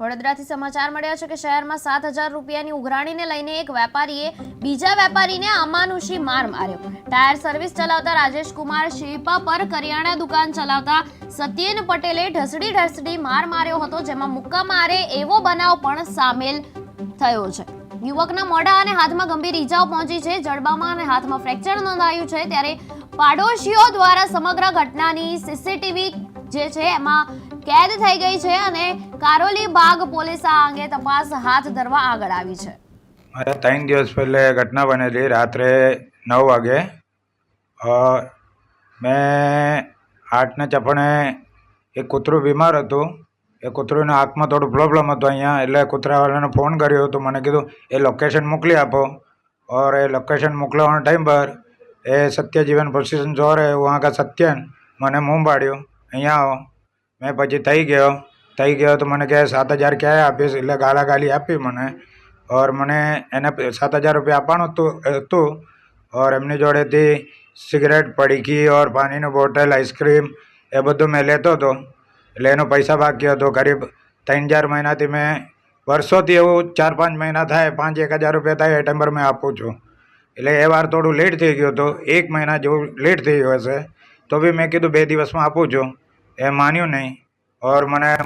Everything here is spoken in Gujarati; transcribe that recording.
વડોદરાથી સમાચાર મળ્યા છે કે શહેરમાં સાત હજાર રૂપિયાની ઉઘરાણીને લઈને એક વેપારીએ બીજા વેપારીને અમાનુષી માર માર્યો. ટાયર સર્વિસ ચલાવતા રાજેશ કુમાર શિલ્પા પર કરિયાણા દુકાન ચલાવતા સત્યેન પટેલે ઢસડી ઢસડી માર માર્યો હતો, જેમાં મુક્કા મારે એવો બનાવ પણ સામેલ થયો છે. યુવકના મોઢા અને હાથમાં ગંભીર ઈજાઓ પહોંચી છે. જડબામાં અને હાથમાં ફ્રેક્ચર નોંધાયું છે. ત્યારે પાડોશીઓ દ્વારા સમગ્ર ઘટનાની સીસીટીવી જે છે, એમાં કેદ થઈ ગઈ છે અને કારોલી બાગ પોલીસ આ અંગે તપાસ હાથ ધરવા આગળ આવી છે. ત્રણ દિવસ પહેલે ઘટના બનેલી રાત્રે નવ વાગે મેં આઠના ચપણે એક કૂતરું બીમાર હતું. એ કૂતરાના હાથમાં થોડું પ્રોબ્લમ હતો અહીંયા, એટલે કૂતરાવાળાને ફોન કર્યો હતો. મને કીધું, એ લોકેશન મોકલી આપો. ઓર એ લોકેશન મોકલાવાનો ટાઈમ પર એ સત્યજીવન પ્રોસેશન જોરે વહાં કા સત્યન, મને મોં અહીંયા આવો. મેં પછી થઈ ગયો. થઈ ગયો તો મને કહે, સાત હજાર ક્યારે આપીશ? એટલે ગાળા ગાલી આપી મને. ઓર મને એને સાત હજાર રૂપિયા આપવાનું હતું હતું. ઓર એમની જોડેથી સિગરેટ પડીકી ઓર પાણીની બોટલ, આઈસ્ક્રીમ એ બધું મેં લેતો હતો. એટલે એનો પૈસા બાકી હતો. કરીબ ત્રણ ચાર મહિનાથી મેં વર્ષોથી એવું ચાર પાંચ મહિના થાય, પાંચ એક હજાર રૂપિયા થાય એ ટાઈમ પર મેં આપું છું. એટલે એ વાર થોડું લેટ થઈ ગયું હતું. એક મહિના જેવું લેટ થઈ ગયું હશે. તો બી મેં કીધું બે દિવસમાં આપું છું. એ માન્યું નહીં. ઓર મને